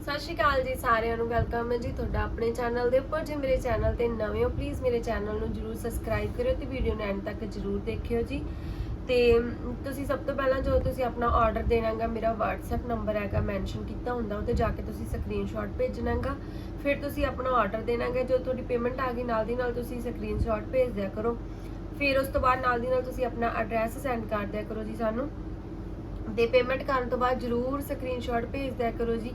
ਸਤਿ ਸ਼੍ਰੀ ਅਕਾਲ ਜੀ ਸਾਰਿਆਂ ਨੂੰ ਵੈਲਕਮ ਹੈ ਜੀ ਤੁਹਾਡਾ ਆਪਣੇ ਚੈਨਲ ਦੇ ਉੱਪਰ। ਜੇ ਮੇਰੇ ਚੈਨਲ ਤੇ ਨਵੇਂ ਹੋ ਪਲੀਜ਼ ਮੇਰੇ ਚੈਨਲ ਨੂੰ ਜਰੂਰ ਸਬਸਕ੍ਰਾਈਬ ਕਰਿਓ ਤੇ ਵੀਡੀਓ ਨੂੰ ਐਂਡ ਤੱਕ ਜਰੂਰ ਦੇਖਿਓ ਜੀ। ਤੇ, ਤੁਸੀਂ ਸਭ ਤੋਂ ਪਹਿਲਾਂ ਜੋ ਤੁਸੀਂ ਆਪਣਾ ਆਰਡਰ ਦੇਣਾਗਾ, ਮੇਰਾ WhatsApp ਨੰਬਰ ਹੈਗਾ ਮੈਂਸ਼ਨ ਕੀਤਾ ਹੁੰਦਾ ਉਹ ਤੇ ਜਾ ਕੇ ਤੁਸੀਂ ਸਕਰੀਨਸ਼ਾਟ ਭੇਜਣਾਗਾ। ਫਿਰ ਤੁਸੀਂ ਆਪਣਾ ਆਰਡਰ ਦੇਣਾਗਾ ਜੋ ਤੁਹਾਡੀ ਪੇਮੈਂਟ ਆ ਗਈ, ਨਾਲ ਦੀ ਨਾਲ ਤੁਸੀਂ ਸਕਰੀਨਸ਼ਾਟ ਭੇਜ ਦਿਆ ਕਰੋ। ਫਿਰ ਉਸ ਤੋਂ ਬਾਅਦ ਨਾਲ ਦੀ ਨਾਲ ਤੁਸੀਂ ਆਪਣਾ ਐਡਰੈਸ ਸੈਂਡ ਕਰ ਦਿਆ ਕਰੋ ਜੀ ਸਾਨੂੰ। ਤੇ ਪੇਮੈਂਟ ਕਰਨ ਤੋਂ ਬਾਅਦ ਜਰੂਰ ਸਕਰੀਨਸ਼ਾਟ ਭੇਜ ਦਿਆ ਕਰੋ ਜੀ।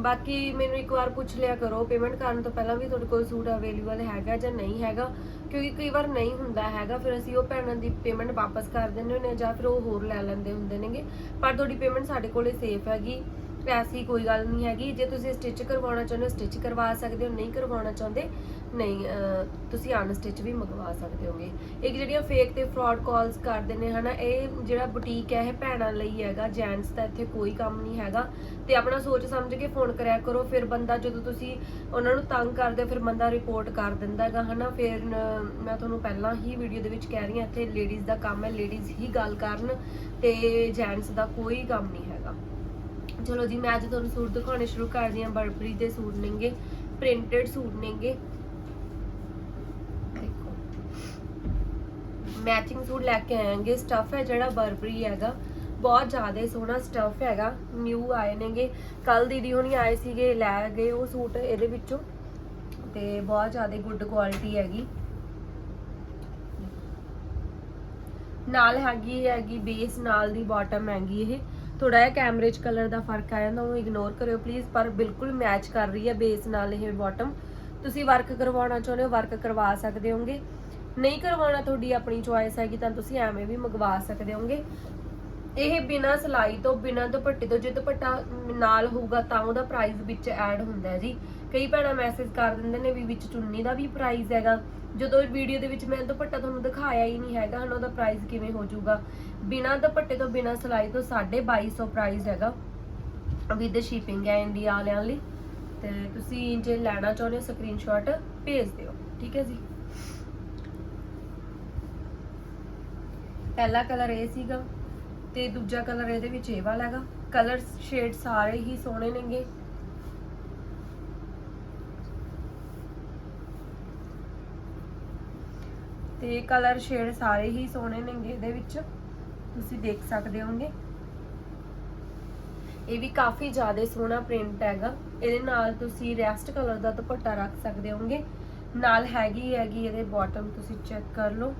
ਬਾਕੀ ਮੈਨੂੰ ਇੱਕ ਵਾਰ ਪੁੱਛ ਲਿਆ ਕਰੋ ਪੇਮੈਂਟ ਕਰਨ ਤੋਂ ਪਹਿਲਾਂ ਵੀ ਤੁਹਾਡੇ ਕੋਲ ਸੂਟ ਅਵੇਲੇਬਲ ਹੈਗਾ ਜਾਂ ਨਹੀਂ ਹੈਗਾ? ਕਿਉਂਕਿ ਕਈ ਵਾਰ ਨਹੀਂ ਹੁੰਦਾ ਹੈਗਾ, ਫਿਰ ਅਸੀਂ ਉਹ ਭੈਣਾਂ ਦੀ ਪੇਮੈਂਟ ਵਾਪਸ ਕਰ ਦਿੰਦੇ ਹੁੰਦੇ ਹਾਂ ਜਾਂ ਫਿਰ ਉਹ ਹੋਰ ਲੈ ਲੈਂਦੇ ਹੁੰਦੇ ਨੇਗੇ। ਪਰ ਤੁਹਾਡੀ ਪੇਮੈਂਟ ਸਾਡੇ ਕੋਲੇ ਸੇਫ ਹੈਗੀ। ਐਸੀ ਕੋਈ ਗੱਲ ਨਹੀਂ ਹੈਗੀ। ਜੇ ਤੁਸੀਂ ਸਟਿਚ ਕਰਵਾਉਣਾ ਚਾਹੁੰਦੇ ਹੋ ਸਟਿਚ ਕਰਵਾ ਸਕਦੇ ਹੋ। ਨਹੀਂ ਕਰਵਾਉਣਾ ਚਾਹੁੰਦੇ ਨਹੀਂ ਅਹ, ਤੁਸੀਂ ਅਨਸਟਿਚ ਵੀ ਮੰਗਵਾ ਸਕਦੇ ਹੋਗੇ। ਇੱਕ ਜਿਹੜੀਆਂ ਫੇਕ ਤੇ ਫਰਾਡ ਕਾਲਸ ਕਰਦੇ ਨੇ ਹਨਾ ਇਹ ਜਿਹੜਾ ਬੁਟੀਕ ਹੈ ਇਹ ਭੈਣਾਂ ਲਈ ਹੈਗਾ। ਜੈਂਟਸ ਦਾ ਇੱਥੇ ਕੋਈ ਕੰਮ ਨਹੀਂ ਹੈਗਾ। ਤੇ ਆਪਣਾ ਸੋਚ ਸਮਝ ਕੇ ਫੋਨ ਕਰਿਆ ਕਰੋ। ਫਿਰ ਬੰਦਾ ਜਦੋਂ ਤੁਸੀਂ ਉਹਨਾਂ ਨੂੰ ਤੰਗ ਕਰਦੇ ਹੋ ਫਿਰ ਬੰਦਾ ਰਿਪੋਰਟ ਕਰ ਦਿੰਦਾ ਹੈਗਾ ਹਨਾ। ਫਿਰ ਮੈਂ ਤੁਹਾਨੂੰ ਪਹਿਲਾਂ ਹੀ ਵੀਡੀਓ ਦੇ ਵਿੱਚ ਕਹਿ ਰਹੀ ਹਾਂ ਇੱਥੇ ਲੇਡੀਜ਼ ਦਾ ਕੰਮ ਹੈ ਲੇਡੀਜ਼ ਹੀ ਗੱਲ ਕਰਨ। ਤੇ ਜੈਂਟਸ ਦਾ ਕੋਈ ਕੰਮ ਨਹੀਂ ਹੈਗਾ। ਚਲੋ ਜੀ, ਮੈਂ ਅੱਜ ਤੁਹਾਨੂੰ ਸੂਟ ਦਿਖਾਉਣੇ ਸ਼ੁਰੂ ਕਰਦੀ ਹਾਂ। ਬਰਬਰੀ ਦੇ ਸੂਟ ਨੇਗੇ ਪ੍ਰਿੰਟਡ ਸੂਟ ਨੇਗੇ। ਮੈਚਿੰਗ ਸੂਟ ਲੈ ਕੇ ਆਏਗੇ। ਸਟਫ ਹੈ ਜਿਹੜਾ ਬਰਬਰੀ ਹੈਗਾ। ਬਹੁਤ ਜ਼ਿਆਦਾ ਸੋਹਣਾ ਸਟਫ ਹੈਗਾ। ਨਿਊ ਆਏ ਨੇਗੇ। ਕੱਲ ਦੀਦੀ ਹੁਣੀ ਆਏ ਸੀਗੇ, ਲੈ ਗਏ ਉਹ ਸੂਟ ਇਹਦੇ ਵਿੱਚੋਂ। ਤੇ ਬਹੁਤ ਜ਼ਿਆਦਾ ਗੁੱਡ ਕੁਆਲਿਟੀ ਹੈਗੀ। ਨਾਲ ਹੈਗੀ ਹੈਗੀ ਬੇਸ ਨਾਲ ਦੀ ਬਾਟਮ ਹੈਗੀ ਇਹ। ਥੋੜਾ ਜਿਹਾ ਕੈਮਰੇ 'ਚ ਕਲਰ ਦਾ ਫ਼ਰਕ ਆ ਜਾਂਦਾ, ਉਹਨੂੰ ਇਗਨੋਰ ਕਰਿਓ ਪਲੀਜ਼ ਪਰ ਬਿਲਕੁਲ ਮੈਚ ਕਰ ਰਹੀ ਹੈ ਬੇਸ ਨਾਲ ਇਹ ਬਾਟਮ ਤੁਸੀਂ ਵਰਕ ਕਰਵਾਉਣਾ ਚਾਹੁੰਦੇ ਹੋ ਵਰਕ ਕਰਵਾ ਸਕਦੇ ਹੋਗੇ। ਨਹੀਂ ਕਰਵਾਉਣਾ ਤੁਹਾਡੀ ਆਪਣੀ ਚੁਆਇਸ ਹੈਗੀ, ਤਾਂ ਤੁਸੀਂ ਐਵੇਂ ਵੀ ਮੰਗਵਾ ਸਕਦੇ ਹੋਗੇ। ਇਹ ਬਿਨਾ ਸਲਾਈ ਤੋਂ, ਬਿਨਾ ਦੁਪੱਟੇ ਤੋਂ, ਜੇ ਦੁਪੱਟਾ ਨਾਲ ਹੋਊਗਾ, ਤਾਂ ਉਹਦਾ ਪ੍ਰਾਈਸ ਵਿੱਚ ਐਡ ਹੁੰਦਾ ਹੈ ਜੀ। ਕਈ ਭੈਣਾਂ ਮੈਸੇਜ ਕਰ ਦਿੰਦੇ ਨੇ ਵੀ ਵਿੱਚ ਚੁੰਨੀ ਦਾ ਵੀ ਪ੍ਰਾਈਸ ਹੈਗਾ। ਜਦੋਂ ਵੀਡੀਓ ਦੇ ਵਿੱਚ ਮੈਂ ਦੁਪੱਟਾ ਤੁਹਾਨੂੰ ਦਿਖਾਇਆ ਹੀ ਨਹੀਂ ਹੈਗਾ, ਹਨਾ ਉਹਦਾ ਪ੍ਰਾਈਸ ਕਿਵੇਂ ਹੋ ਜਾਊਗਾ। ਬਿਨਾ ਦੁਪੱਟੇ ਤੋਂ, ਬਿਨਾ ਸਲਾਈ ਤੋਂ 2250 ਪ੍ਰਾਈਸ ਹੈਗਾ ਵਿਦ ਸ਼ਿਪਿੰਗ ਹੈ ਇੰਡੀਆ ਵਾਲਿਆਂ ਲਈ। ਤੇ ਤੁਸੀਂ ਜੇ ਲੈਣਾ ਚਾਹੁੰਦੇ ਹੋ ਸਕਰੀਨਸ਼ਾਟ ਭੇਜ ਦਿਓ, ਠੀਕ ਹੈ ਜੀ। ਪਹਿਲਾ ਕਲਰ ਇਹ ਸੀਗਾ ਤੇ ਦੂਜਾ ਕਲਰ ਇਹਦੇ ਵਿੱਚ ਇਹ ਵਾਲਾ ਹੈਗਾ। ਕਲਰ ਸ਼ੇਡ ਸਾਰੇ ਹੀ ਸੋਹਣੇ ਨੇਗੇ। ਤੇ ਕਲਰ ਸ਼ੇਡ ਸਾਰੇ ਹੀ ਸੋਹਣੇ ਨੇਗੇ ਇਹਦੇ ਵਿੱਚ। ਤੁਸੀਂ ਦੇਖ ਸਕਦੇ ਹੋਗੇ। ਇਹ ਵੀ ਕਾਫੀ ਜ਼ਿਆਦਾ ਸੋਹਣਾ ਪ੍ਰਿੰਟ ਹੈਗਾ। ਇਹਦੇ ਨਾਲ ਤੁਸੀਂ ਰੈਸਟ ਕਲਰ ਦਾ ਦੁਪੱਟਾ ਰੱਖ ਸਕਦੇ ਹੋਗੇ। ਨਾਲ ਹੈਗੀ ਹੈਗੀ ਇਹਦੇ ਬਾਟਮ ਤੁਸੀਂ ਚੈੱਕ ਕਰ ਲਓ।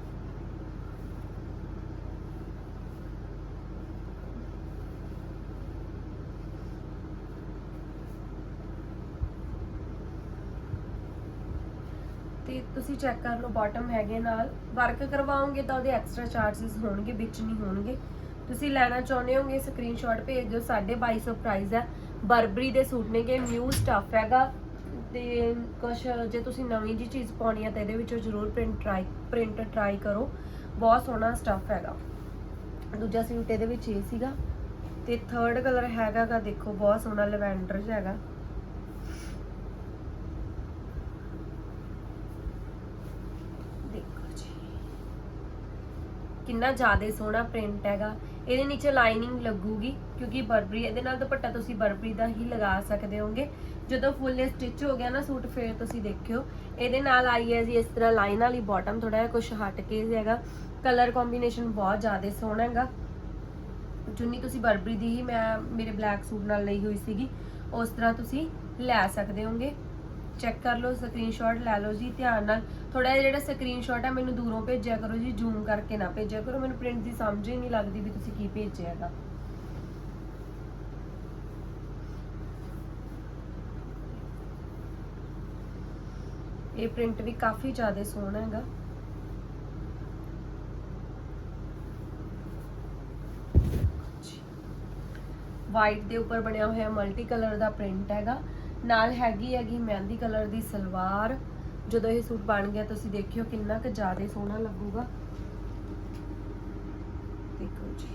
ਤੇ ਤੁਸੀਂ ਚੈੱਕ ਕਰ ਲਓ ਬਾਟਮ ਹੈਗੇ ਨਾਲ। ਵਰਕ ਕਰਵਾਓਗੇ ਤਾਂ ਉਹਦੇ ਐਕਸਟਰਾ ਚਾਰजेस ਹੋਣਗੇ, ਵਿੱਚ ਨਹੀਂ ਹੋਣਗੇ। ਤੁਸੀਂ ਲੈਣਾ ਚਾਹੁੰਦੇ ਹੋਗੇ ਸਕਰੀਨਸ਼ਾਟ ਭੇਜ ਦਿਓ 2250 ਪ੍ਰਾਈਸ ਹੈ। ਬਰਬਰੀ ਦੇ ਸੂਟ ਨੇਗੇ ਨਿਊ ਸਟਫ ਹੈਗਾ। ਤੇ ਕੁਛ ਜੇ ਤੁਸੀਂ ਨਵੀਂ ਜੀ ਚੀਜ਼ ਪਾਉਣੀ ਹੈ ਤਾਂ ਇਹਦੇ ਵਿੱਚੋਂ ਜ਼ਰੂਰ ਪ੍ਰਿੰਟ ਟਰਾਈ ਪ੍ਰਿੰਟ ਟਰਾਈ ਕਰੋ। ਬਹੁਤ ਸੋਹਣਾ ਸਟਫ ਹੈਗਾ। ਦੂਜਾ ਸੂਟ ਇਹਦੇ ਵਿੱਚ ਇਹ ਸੀਗਾ। ਤੇ ਥਰਡ ਕਲਰ ਹੈਗਾ ਗਾ, ਦੇਖੋ, ਬਹੁਤ ਸੋਹਣਾ ਲੈਵੈਂਡਰ ਜਿਹਾ ਹੈਗਾ ਦੇਖੋ ਜੀ ਕਿੰਨਾ ਜ਼ਿਆਦਾ ਸੋਹਣਾ ਪ੍ਰਿੰਟ ਹੈਗਾ। ਇਹਦੇ ਨੀਚੇ ਲਾਈਨਿੰਗ ਲੱਗੂਗੀ, ਕਿਉਂਕਿ ਬਰਬਰੀ, ਇਹਦੇ ਨਾਲ ਦੁਪੱਟਾ ਤੁਸੀਂ ਬਰਬਰੀ ਦਾ ਹੀ ਲਗਾ ਸਕਦੇ ਹੋਗੇ। ਜਦੋਂ ਫੁੱਲ ਸਟਿਚ ਹੋ ਗਿਆ ਨਾ ਸੂਟ, ਫੇਰ ਤੁਸੀਂ ਦੇਖਿਓ। ਇਹਦੇ ਨਾਲ ਆਈ ਹੈ ਜੀ, ਇਸ ਤਰ੍ਹਾਂ ਲਾਈਨ ਵਾਲੀ ਬਾਟਮ ਥੋੜਾ ਜਿਹਾ ਕੁਝ ਹਟ ਕੇ ਹੈਗਾ। ਕਲਰ ਕੰਬੀਨੇਸ਼ਨ ਬਹੁਤ ਜ਼ਿਆਦਾ ਸੋਹਣਾ ਹੈਗਾ। ਚੁੰਨੀ ਤੁਸੀਂ ਬਰਬਰੀ ਦੀ ਹੀ ਮੈਂ, ਮੇਰੇ ਬਲੈਕ ਸੂਟ ਨਾਲ ਲਈ ਹੋਈ ਸੀਗੀ। ਉਸ ਤਰ੍ਹਾਂ ਤੁਸੀਂ ਲੈ ਸਕਦੇ ਹੋਗੇ। ਚੈੱਕ ਕਰ ਲਓ ਸਕਰੀਨਸ਼ਾਟ ਲੈ ਲਓ ਜੀ, ਧਿਆਨ ਨਾਲ। ਥੋੜਾ ਜਿਹਾ ਜਿਹੜਾ ਸਕਰੀਨਸ਼ਾਟ ਹੈ ਮੈਨੂੰ ਦੂਰੋਂ ਭੇਜਿਆ ਕਰੋ ਜੀ ਜ਼ੂਮ ਕਰਕੇ ਨਾ ਭੇਜਿਆ ਕਰੋ। ਮੈਨੂੰ ਪ੍ਰਿੰਟ ਦੀ ਸਮਝ ਹੀ ਨਹੀਂ ਲੱਗਦੀ ਵੀ ਤੁਸੀਂ ਕੀ ਭੇਜਿਆ ਹੈਗਾ। ਇਹ ਪ੍ਰਿੰਟ ਵੀ ਕਾਫੀ ਜ਼ਿਆਦਾ ਸੋਹਣਾ ਹੈਗਾ। ਵਾਈਟ ਦੇ ਉੱਪਰ ਬਣਿਆ ਹੋਇਆ ਮਲਟੀ ਕਲਰ ਦਾ ਪ੍ਰਿੰਟ ਹੈਗਾ। ਨਾਲ ਹੈਗੀ ਹੈਗੀ ਮਹਿੰਦੀ ਕਲਰ ਦੀ ਸਲਵਾਰ। ਜਦੋਂ ਇਹ ਸੂਟ ਬਣ ਗਿਆ, ਤੁਸੀਂ ਦੇਖਿਓ ਕਿੰਨਾ ਕੁ ਜ਼ਿਆਦਾ ਸੋਹਣਾ ਲੱਗੂਗਾ। ਦੇਖੋ ਜੀ।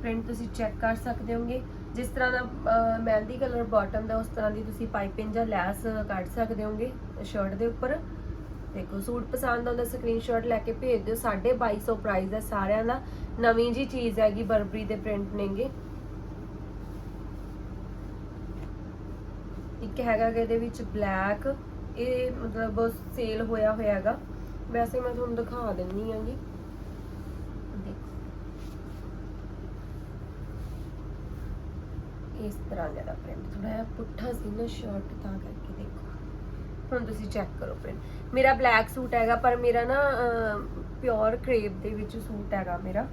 ਪ੍ਰਿੰਟ ਤੁਸੀਂ ਚੈੱਕ ਕਰ ਸਕਦੇ ਹੋਗੇ। ਜਿਸ ਤਰ੍ਹਾਂ ਦਾ ਮਹਿੰਦੀ ਕਲਰ ਬਾਟਮ ਦਾ, ਉਸ ਤਰ੍ਹਾਂ ਦੀ ਤੁਸੀਂ ਪਾਈਪਿੰਗ ਜਾਂ ਲੈਸ ਕੱਢ ਸਕਦੇ ਹੋਗੇ ਸ਼ਰਟ ਦੇ ਉੱਪਰ। ਦੇਖੋ, ਸੂਟ ਪਸੰਦ ਆਉਂਦਾ ਸਕਰੀਨਸ਼ਾਟ ਲੈ ਕੇ ਭੇਜ ਦਿਓ। 2250 ਪ੍ਰਾਈਸ ਹੈ ਸਾਰਿਆਂ ਦਾ। ਨਵੀਂ ਜੀ ਚੀਜ਼ ਹੈਗੀ ਬਰਬਰੀ ਦੇ ਪ੍ਰਿੰਟ ਨੇਗੇ। ਇੱਕ ਹੈਗਾ ਗਾ ਇਹਦੇ ਵਿੱਚ ਬਲੈਕ, ਇਹ ਮਤਲਬ ਸੇਲ ਹੋਇਆ ਹੋਇਆ ਹੈਗਾ ਵੈਸੇ ਮੈਂ ਤੁਹਾਨੂੰ ਦਿਖਾ ਦਿੰਨੀ ਆ ਜੀ ਇਸ ਤਰ੍ਹਾਂ ਦਾ ਪ੍ਰਿੰਟ ਥੋੜਾ ਜਿਹਾ ਪੁੱਠਾ ਸੀ ਨਾ ਸ਼ਰਟ ਤਾਂ ਕਰਕੇ ਦੇਖੋ। ਹੁਣ ਤੁਸੀਂ ਚੈੱਕ ਕਰੋ ਪ੍ਰਿੰਟ ਮੇਰਾ ਬਲੈਕ ਸੂਟ ਹੈਗਾ, ਪਰ ਮੇਰਾ ਨਾ ਪਿਓਰ ਕ੍ਰੇਪ ਦੇ ਵਿੱਚ ਸੂਟ ਹੈਗਾ ਮੇਰਾ।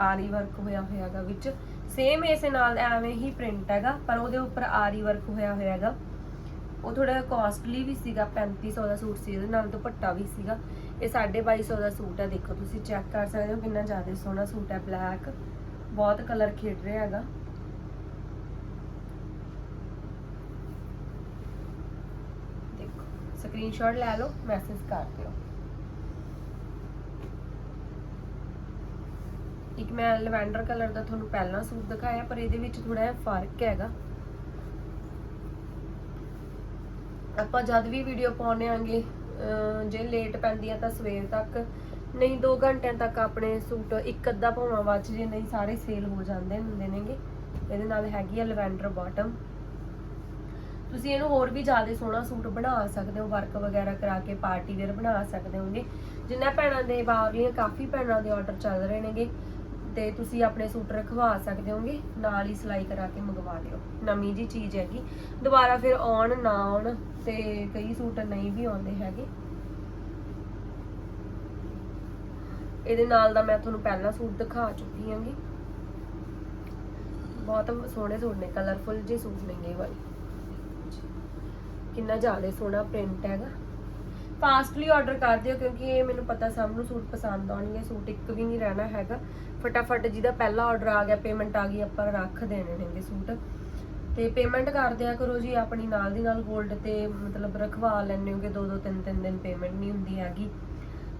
ਆਰੀ ਵਰਕ ਹੋਇਆ ਹੋਇਆ ਹੈਗਾ ਵਿੱਚ। ਸੇਮ ਇਸੇ ਨਾਲ ਐਵੇਂ ਹੀ ਪ੍ਰਿੰਟ ਹੈਗਾ, ਪਰ ਉਹਦੇ ਉੱਪਰ ਆਰੀ ਵਰਕ ਹੋਇਆ ਹੋਇਆ ਉਹ ਥੋੜਾ ਕਾਸਟਲੀ ਵੀ ਸੀਗਾ 3500 ਦਾ ਸੂਟ ਸੀ ਇਹਦੇ ਨਾਲ ਦੁਪੱਟਾ ਵੀ ਸੀਗਾ। ਇਹ 2250 ਦਾ ਸੂਟ ਹੈ, ਦੇਖੋ ਤੁਸੀਂ ਚੈੱਕ ਕਰ ਸਕਦੇ ਹੋ ਕਿੰਨਾ ਜ਼ਿਆਦਾ ਸੋਹਣਾ ਸੂਟ ਹੈ ਬਲੈਕ ਬਹੁਤ ਕਲਰ ਖੇਡ ਰਿਹਾ ਹੈਗਾ। ਦੇਖੋ ਸਕਰੀਨਸ਼ਾਟ ਲੈ ਲਓ ਮੈਸੇਜ ਕਰ ਦਿਓ। ਇੱਕ ਮੈਂ ਲਵੈਂਡਰ ਕਲਰ ਦਾ ਤੁਹਾਨੂੰ ਪਹਿਲਾਂ ਸੂਟ ਦਿਖਾਇਆ, ਪਰ ਇਹਦੇ ਵਿੱਚ ਥੋੜਾ ਜਿਹਾ ਫ਼ਰਕ ਹੈਗਾ। ਆਪਾਂ ਜਦ ਵੀ ਵੀਡੀਓ ਪਾਉਣੇ ਆਂਗੇ ਜੇ ਲੇਟ ਪੈਂਦੀ ਆ ਤਾਂ ਸਵੇਰ ਤੱਕ, ਨਹੀਂ 2 ਘੰਟਿਆਂ ਤੱਕ ਆਪਣੇ ਸੂਟ ਇੱਕ ਅੱਧਾ ਭਾਵਾਂ ਬਚ ਜੇ ਨਹੀਂ ਸਾਰੇ ਸੇਲ ਹੋ ਜਾਂਦੇ ਹੁੰਦੇ ਨੇਗੇ, ਇਹਦੇ ਨਾਲ ਹੈਗੀ ਆ ਲਵੈਂਡਰ ਬਾਟਮ। ਤੁਸੀਂ ਇਹਨੂੰ ਹੋਰ ਵੀ ਜ਼ਿਆਦਾ ਸੋਹਣਾ ਸੂਟ ਬਣਾ ਸਕਦੇ ਹੋ, ਵਰਕ ਵਗੈਰਾ ਕਰਾ ਕੇ ਪਾਰਟੀ ਵੇਅਰ ਬਣਾ ਸਕਦੇ ਹੋਗੇ। ਜਿੰਨਾ ਭੈਣਾਂ ਦੇ ਬਾਹਰਲੀਆਂ ਕਾਫੀ ਭੈਣਾਂ ਦੇ ਆਰਡਰ ਚੱਲ ਰਹੇ ਨੇਗੇ। ਤੇ ਤੁਸੀਂ ਆਪਣੇ ਸੂਟ ਰਖਵਾ ਸਕਦੇ ਹੋਗੇ, ਨਾਲ ਹੀ ਸਿਲਾਈ ਕਰਾ ਕੇ ਮੰਗਵਾ ਲਿਓ। ਨਵੀਂ ਜੀ ਚੀਜ਼ ਹੈਗੀ। ਦੁਬਾਰਾ ਫਿਰ ਆਉਣ ਨਾ ਆਉਣ ਤੇ ਕਈ ਸੂਟ ਨਹੀਂ ਵੀ ਆਉਂਦੇ ਹੈਗੇ। ਇਹਦੇ ਨਾਲ ਦਾ ਮੈਂ ਤੁਹਾਨੂੰ ਪਹਿਲਾਂ ਸੂਟ ਦਿਖਾ ਚੁੱਕੀ ਹਾਂਗੀ। ਬਹੁਤ ਸੋਹਣੇ ਸੂਟ ਨੇ ਕਲਰਫੁਲ ਜਿਹੇ ਸੂਟ ਨੇਗੇ ਇਹ ਵਾਲੇ। ਕਿੰਨਾ ਜ਼ਿਆਦਾ ਸੋਹਣਾ ਪ੍ਰਿੰਟ ਹੈਗਾ। ਫਾਸਟਲੀ ਆਰਡਰ ਕਰ ਦਿਓ, ਕਿਉਂਕਿ ਇਹ ਮੈਨੂੰ ਪਤਾ ਸਭ ਨੂੰ ਸੂਟ ਪਸੰਦ ਆਉਣਗੇ, ਸੂਟ ਇੱਕ ਵੀ ਨਹੀਂ ਰਹਿਣਾ ਹੈਗਾ। ਫਟਾਫਟ ਜਿਹਦਾ ਪਹਿਲਾ ਆਰਡਰ ਆ ਗਿਆ ਪੇਮੈਂਟ ਆ ਗਈ, ਆਪਾਂ ਰੱਖ ਦੇਣੇ ਨੇਗੇ ਸੂਟ। ਤੇ ਪੇਮੈਂਟ ਕਰ ਦਿਆ ਕਰੋ ਜੀ, ਆਪਣੀ ਨਾਲ ਦੀ ਨਾਲ 골ਡ ਤੇ ਮਤਲਬ ਰਖਵਾ ਲੈਣੇ ਹੋਗੇ ਦੋ ਦੋ ਤਿੰਨ ਤਿੰਨ ਦਿਨ ਪੇਮੈਂਟ ਨਹੀਂ ਹੁੰਦੀ ਹੈਗੀ।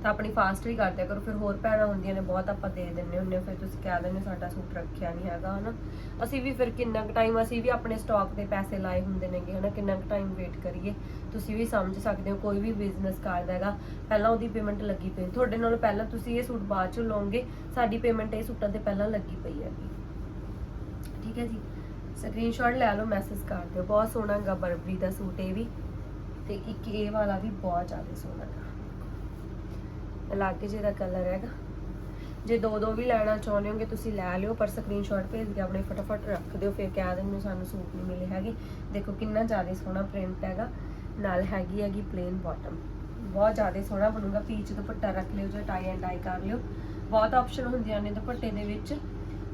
ਤਾਂ ਆਪਣੀ ਫਾਸਟ ਵੀ ਕਰ ਕਰੋ। ਫਿਰ ਹੋਰ ਭੈਣਾਂ ਹੁੰਦੀਆਂ ਨੇ, ਬਹੁਤ ਆਪਾਂ ਦੇ ਦਿੰਨੇ ਹੁੰਨੇ ਫਿਰ ਤੁਸੀਂ ਕਹਿ ਦਿੰਦੇ ਹੋ, ਸਾਡਾ ਸੂਟ ਰੱਖਿਆ ਨਹੀਂ ਹੈਗਾ, ਹਨਾ? ਅਸੀਂ ਵੀ ਫਿਰ ਕਿੰਨਾ ਕੁ ਟਾਈਮ ਅਸੀਂ ਵੀ ਆਪਣੇ ਸਟਾਕ ਤੇ ਪੈਸੇ ਲਾਏ ਹੁੰਦੇ ਨੇਗੇ, ਹਨਾ? ਕਿੰਨਾ ਕੁ ਟਾਈਮ ਵੇਟ ਕਰੀਏ? ਤੁਸੀਂ ਵੀ ਸਮਝ ਸਕਦੇ ਹੋ, ਕੋਈ ਵੀ ਬਿਜ਼ਨਸ ਕਰਦਾ ਹੈਗਾ, ਪਹਿਲਾਂ ਉਹਦੀ ਪੇਮੈਂਟ ਲੱਗੀ ਪਈ। ਤੁਹਾਡੇ ਨਾਲੋਂ ਪਹਿਲਾਂ ਤੁਸੀਂ ਇਹ ਸੂਟ ਬਾਅਦ 'ਚੋਂ ਲਓਗੇ, ਸਾਡੀ ਪੇਮੈਂਟ ਇਹ ਸੂਟਾਂ ਤੇ ਪਹਿਲਾਂ ਲੱਗੀ ਪਈ ਹੈਗੀ। ਠੀਕ ਹੈ ਜੀ? ਸਕਰੀਨਸ਼ਾਟ ਲੈ ਲਓ ਮੈਸੇਜ ਕਰ ਦਿਓ। ਬਹੁਤ ਸੋਹਣਾ ਹੈਗਾ ਬਰਬਰੀ ਦਾ ਸੂਟ ਇਹ ਵੀ। ਤੇ ਇੱਕ ਇਹ ਵਾਲਾ ਵੀ ਬਹੁਤ ਜ਼ਿਆਦਾ ਸੋਹਣਾ ਗਾ ਅਲੱਗ ਜਿਹੇ ਦਾ ਕਲਰ ਹੈਗਾ। ਜੇ ਦੋ ਦੋ ਵੀ ਲੈਣਾ ਚਾਹੁੰਦੇ ਹੋਗੇ, ਤੁਸੀਂ ਲੈ ਲਿਓ, ਪਰ ਸਕਰੀਨਸ਼ਾਟ ਭੇਜ ਕੇ ਆਪਣੇ ਫਟਾਫਟ ਰੱਖ ਦਿਓ, ਫਿਰ ਕਹਿ ਦਿੰਦੇ ਸਾਨੂੰ ਸੂਟ ਨਹੀਂ ਮਿਲੇ ਹੈਗੇ। ਦੇਖੋ ਕਿੰਨਾ ਜ਼ਿਆਦਾ ਸੋਹਣਾ ਪ੍ਰਿੰਟ ਹੈਗਾ, ਨਾਲ ਹੈਗੀ ਹੈਗੀ ਪਲੇਨ ਬਾਟਮ ਬਹੁਤ ਜ਼ਿਆਦਾ ਸੋਹਣਾ ਬਣੂਗਾ ਪੀਚ ਦੁਪੱਟਾ ਰੱਖ ਲਿਓ ਜਾਂ ਟਾਈ ਐਂਡ ਡਾਈ ਕਰ ਲਿਓ। ਬਹੁਤ ਆਪਸ਼ਨ ਹੁੰਦੀਆਂ ਨੇ ਦੁਪੱਟੇ ਦੇ ਵਿੱਚ।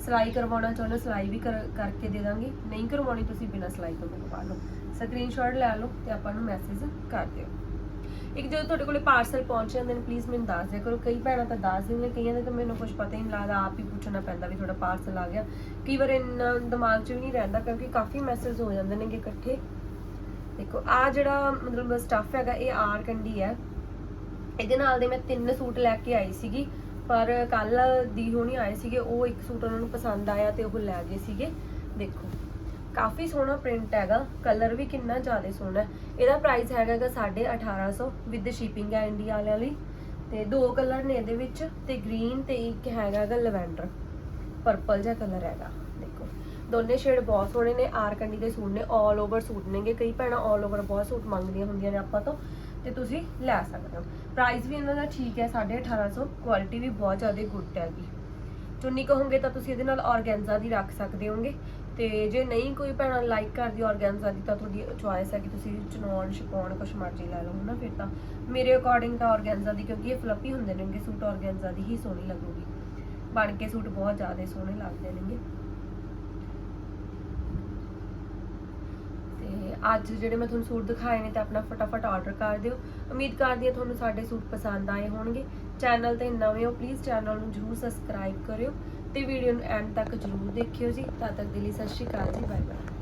ਸਿਲਾਈ ਕਰਵਾਉਣਾ ਚਾਹੁੰਦੇ ਹੋ, ਸਿਲਾਈ ਵੀ ਕਰ- ਕਰਕੇ ਦੇ ਦਾਂਗੇ। ਨਹੀਂ ਕਰਵਾਉਣੀ ਤੁਸੀਂ ਬਿਨਾਂ ਸਿਲਾਈ ਤੋਂ ਕਰਵਾ ਲਓ। ਸਕਰੀਨਸ਼ਾਟ ਲੈ ਲਓ ਤੇ ਆਪਾਂ ਨੂੰ ਮੈਸੇਜ ਕਰ ਦਿਓ। ਇੱਕ ਜਦੋਂ ਤੁਹਾਡੇ ਕੋਲੇ ਪਾਰਸਲ ਪਹੁੰਚ ਜਾਂਦੇ ਨੇ ਪਲੀਜ਼ ਮੈਨੂੰ ਦੱਸ ਦਿਆ ਕਰੋ। ਕਈ ਭੈਣਾਂ ਤਾਂ ਦੱਸ ਦਿੰਦੇ ਕਈਆਂ ਦਾ ਤਾਂ ਮੈਨੂੰ ਕੁਝ ਪਤਾ ਹੀ ਨਹੀਂ ਲੱਗਦਾ, ਆਪ ਹੀ ਪੁੱਛਣਾ ਪੈਂਦਾ ਵੀ ਤੁਹਾਡਾ ਪਾਰਸਲ ਆ ਗਿਆ। ਕਈ ਵਾਰ ਇੰਨਾ ਦਿਮਾਗ 'ਚ ਵੀ ਨਹੀਂ ਰਹਿੰਦਾ, ਕਿਉਂਕਿ ਕਾਫੀ ਮੈਸੇਜ ਹੋ ਜਾਂਦੇ ਨੇਗੇ ਇਕੱਠੇ। ਦੇਖੋ ਆ ਜਿਹੜਾ ਮਤਲਬ ਸਟੱਫ ਹੈਗਾ, ਇਹ ਆਰ ਕੰਡੀ ਹੈ। ਇਹਦੇ ਨਾਲ ਦੇ ਮੈਂ ਤਿੰਨ ਸੂਟ ਲੈ ਕੇ ਆਈ ਸੀਗੀ, ਪਰ ਕੱਲ ਦੀ ਹੋਣੀ ਆਏ ਸੀਗੇ, ਉਹ ਇੱਕ ਸੂਟ ਉਹਨਾਂ ਨੂੰ ਪਸੰਦ ਆਇਆ ਤੇ ਉਹ ਲੈ ਗਏ ਸੀਗੇ। ਦੇਖੋ। ਕਾਫੀ ਸੋਹਣਾ ਪ੍ਰਿੰਟ ਹੈਗਾ ਕਲਰ ਵੀ ਕਿੰਨਾ ਜ਼ਿਆਦਾ ਸੋਹਣਾ ਇਹਦਾ ਪ੍ਰਾਈਸ ਹੈਗਾ ਗਾ 1850 ਵਿਦ ਸ਼ਿਪਿੰਗ ਹੈ ਇੰਡੀਆ ਵਾਲਿਆਂ ਲਈ। ਤੇ ਦੋ ਕਲਰ ਨੇ ਇਹਦੇ ਵਿੱਚ ਤੇ ਗ੍ਰੀਨ ਤੇ ਇੱਕ ਹੈਗਾ ਲਵੈਂਡਰ ਪਰਪਲ ਜਿਹਾ ਕਲਰ ਹੈਗਾ, ਦੇਖੋ। ਦੋਨੇ ਸ਼ੇਡ ਬਹੁਤ ਸੋਹਣੇ ਨੇ, ਆਰ ਕੰਡੀ ਦੇ ਸੂਟ ਨੇ 올 ਓਵਰ ਸੂਟ ਨੇਗੇ। ਕਈ ਭੈਣਾਂ 올 ਓਵਰ ਬਹੁਤ ਸੂਟ ਮੰਗਦੀਆਂ ਹੁੰਦੀਆਂ ਨੇ ਆਪਾਂ ਤੋਂ, ਤੇ ਤੁਸੀਂ ਲੈ ਸਕਦੇ ਹੋ। ਪ੍ਰਾਈਸ ਵੀ ਇਹਨਾਂ ਦਾ ਠੀਕ ਹੈ 1850 ਕੁਆਲਿਟੀ ਵੀ ਬਹੁਤ ਜ਼ਿਆਦਾ ਗੁੱਡ ਹੈਗੀ। ਚੁੰਨੀ ਕਹੋਗੇ ਤਾਂ ਤੁਸੀਂ ਇਹਦੇ ਨਾਲ ਔਰਗੈਂਜ਼ਾ ਦੀ ਰੱਖ ਸਕਦੇ ਹੋਗੇ। ਤੇ ਜੇ ਨਹੀਂ ਕੋਈ ਭੈਣਾ ਲਾਈਕ ਕਰਦੀ ਔਰਗੈਂਜ਼ਾ ਦੀ ਤਾਂ ਤੁਹਾਡੀ ਚੁਆਇਸ ਹੈ ਕਿ ਤੁਸੀਂ ਚਨੌਨ ਸ਼ਿਪੌਨ ਕੁਛ ਮਰਜ਼ੀ ਲੈ ਲਓ, ਹਨਾ ਫਿਰ ਤਾਂ। ਮੇਰੇ ਅਕੋਰਡਿੰਗ ਤਾਂ ਔਰਗੈਂਜ਼ਾ ਦੀ ਕਿਉਂਕਿ ਇਹ ਫਲੱਪੀ ਹੁੰਦੇ ਨੇਗੇ ਸੂਟ, ਔਰਗੈਂਜ਼ਾ ਦੀ ਹੀ ਸੋਹਣੀ ਲੱਗੂਗੀ। ਬਣ ਕੇ ਸੂਟ ਬਹੁਤ ਜ਼ਿਆਦਾ ਸੋਹਣੇ ਲੱਗਦੇ ਨੇਗੇ। ਤੇ ਅੱਜ ਜਿਹੜੇ ਮੈਂ ਤੁਹਾਨੂੰ ਸੂਟ ਦਿਖਾਏ ਨੇ ਤੇ ਆਪਣਾ ਫਟਾਫਟ ਆਰਡਰ ਕਰ ਦਿਓ। ਉਮੀਦ ਕਰਦੀ ਹਾਂ ਤੁਹਾਨੂੰ ਸਾਡੇ ਸੂਟ ਪਸੰਦ ਆਏ ਹੋਣਗੇ। ਚੈਨਲ ਤੇ ਨਵੇਂ ਹੋ ਪਲੀਜ਼ ਚੈਨਲ ਨੂੰ ਜਰੂਰ ਸਬਸਕ੍ਰਾਈਬ ਕਰਿਓ ਤੇ ਵੀਡੀਓ ਨੂੰ ਐਂਡ ਤੱਕ ਜਰੂਰ ਦੇਖਿਓ ਜੀ। ਤਦ ਤੱਕ ਦੇ ਲਈ ਸਤਿ ਸ਼੍ਰੀ ਅਕਾਲ ਜੀ ਬਾਏ ਬਾਏ